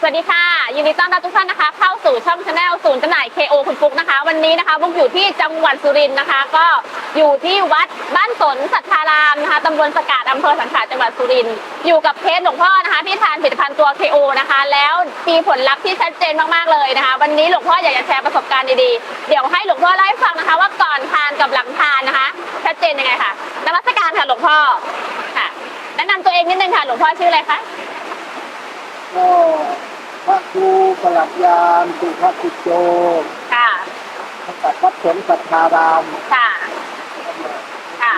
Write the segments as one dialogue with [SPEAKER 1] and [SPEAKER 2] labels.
[SPEAKER 1] สวัสดีค่ะ ยินดีต้อนรับทุกท่านนะคะ เข้าสู่ช่องชาแนลศูนย์จำหน่าย KO คุณฟุกนะคะ วันนี้นะคะบุกอยู่ที่จังหวัดสุรินทร์นะคะ ก็อยู่ที่วัดบ้านสนสัทธารามนะคะตำบลสกาดอำเภอสังขาจังหวัดสุรินทร์อยู่กับเคสหลวงพ่อนะคะที่ทานผลิตภัณฑ์ตัว KO นะคะ แล้วมีผลลัพธ์ที่ชัดเจนมากๆเลยนะคะ วันนี้หลวงพ่ออยากจะแชร์ประสบการณ์ดีๆเดี๋ยวให้หลวงพ่อเล่าให้ฟังนะคะ ว่าก่อนทานกับหลังทานนะคะ ชัดเจนยังไงค่ะนมัสการค่ะหลวงพ่อค่ะแนะนำตัวเองนิดนึงค่ะหลวงพ่อชื่ออะไรคะ
[SPEAKER 2] ก็พระ ครูประหลัดยานสุภกิจโจ
[SPEAKER 1] ค่ะ
[SPEAKER 2] จากวัดสวนสัทธาราม
[SPEAKER 1] ค่ะ ค่ะ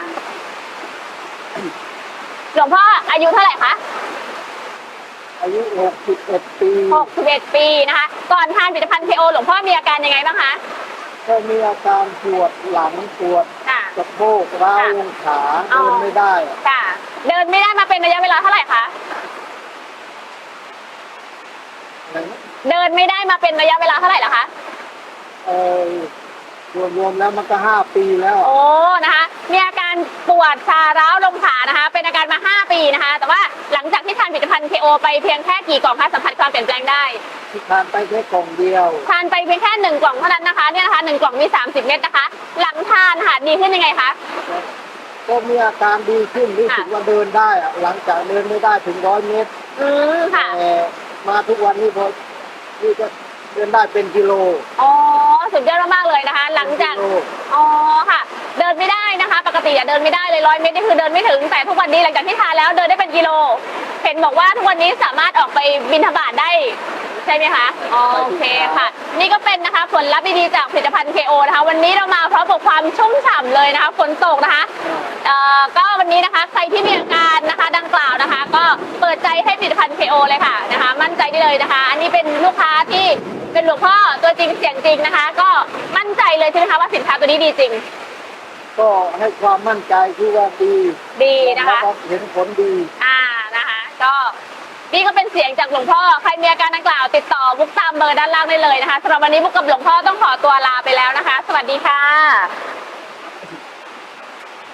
[SPEAKER 1] หลวงพ่ออายุเท่าไหร่คะ
[SPEAKER 2] อายุ 61 ปี
[SPEAKER 1] 61 ปีนะคะ ก่อนทานผลิตภัณฑ์ KO หลวงพ่อมีอาการยังไงบ้างคะ
[SPEAKER 2] ก็มีอาการปวดหลังปวด
[SPEAKER 1] ค่ะ
[SPEAKER 2] สะโพกร้าวลงขาเดินไม่ได้
[SPEAKER 1] ค่ะ เดินไม่ได้มาเป็นระยะเวลาเท่าไหร่คะ
[SPEAKER 2] อะไรนะ
[SPEAKER 1] เดินไม่ได้มาเป็นระยะเวลาเท่าไหร่แล้วคะ
[SPEAKER 2] เออรวมๆแล้วมันก็5ปีแล้ว
[SPEAKER 1] โอ้ นะคะ มีอาการปวดชาร้าวลงขานะคะ เป็นอาการมา 5 ปีนะคะ แต่ว่าหลังจากที่ทานผลิตภัณฑ์ KO ไปเพียงแค่กี่กล่องคะสัมผัสความเปลี่ยนแปลงได้
[SPEAKER 2] ที่ทานไปแค่กล่องเดียว
[SPEAKER 1] ทานไปเพียงแค่หนึ่งกล่องเท่านั้นนะคะ เนี่ยนะคะหนึ่งกล่องมี 30 เม็ดนะคะ หลังทานค่ะดีขึ้นยังไงคะ
[SPEAKER 2] ก็มีอาการดีขึ้นรู้สึกว่าเดินได้อะหลังจากเดินไม่ได้ถึงร้อยเมตร
[SPEAKER 1] อืมค่ะ
[SPEAKER 2] แต่มาทุกวันนี้พอ นี่ก็เดินได้เป็นกิโล
[SPEAKER 1] อ๋อ สุดยอดมากๆเลยนะคะ หลังจาก
[SPEAKER 2] เป็นโล
[SPEAKER 1] อ๋อค่ะ เดินไม่ได้นะคะ ปกติอะเดินไม่ได้เลยร้อยเมตรนี่คือเดินไม่ถึง แต่ทุกวันนี้หลังจากที่ทานแล้วเดินได้เป็นกิโล เห็นบอกว่าทุกวันนี้สามารถออกไปบินทบาทได้ใช่ไหมคะ อ๋อโอเคค่ะ นี่ก็เป็นนะคะผลลัพธ์ดีๆจากผลิตภัณฑ์ KO นะคะ วันนี้เรามาพร้อมกับความชุ่มฉ่ำเลยนะคะ ฝนตกนะคะ เอ่อ ก็วันนี้นะคะ ใครที่มีอาการนะคะดังกล่าวนะคะก็เปิ ดใจให้ผลิตภัณฑ์ KO เลยค่ะนะคะ มั่นใจได้เลยนะคะ อันนี้เป็นลูกค้าที่เป็นหลวงพ่อตัวจริงเสียงจริงนะคะ ก็มั่นใจเลยใช่ไหมคะว่าสินค้าตัวนี้ดีจริง
[SPEAKER 2] ก็ให้ความมั่นใจที่ว่าดี
[SPEAKER 1] ดีนะคะ
[SPEAKER 2] แล้วก็เห็นผลดี
[SPEAKER 1] อ่านะคะ ก็นี่ก็เป็นเสียงจากหลวงพ่อ ใครมีอาการดังกล่าวติดต่อบุ๊กตามเบอร์ด้านล่างได้เลยนะคะสำหรับวันนี้บุ๊กกับหลวงพ่อต้องขอตัวลาไปแล้วนะคะ สวัสดีค่ะ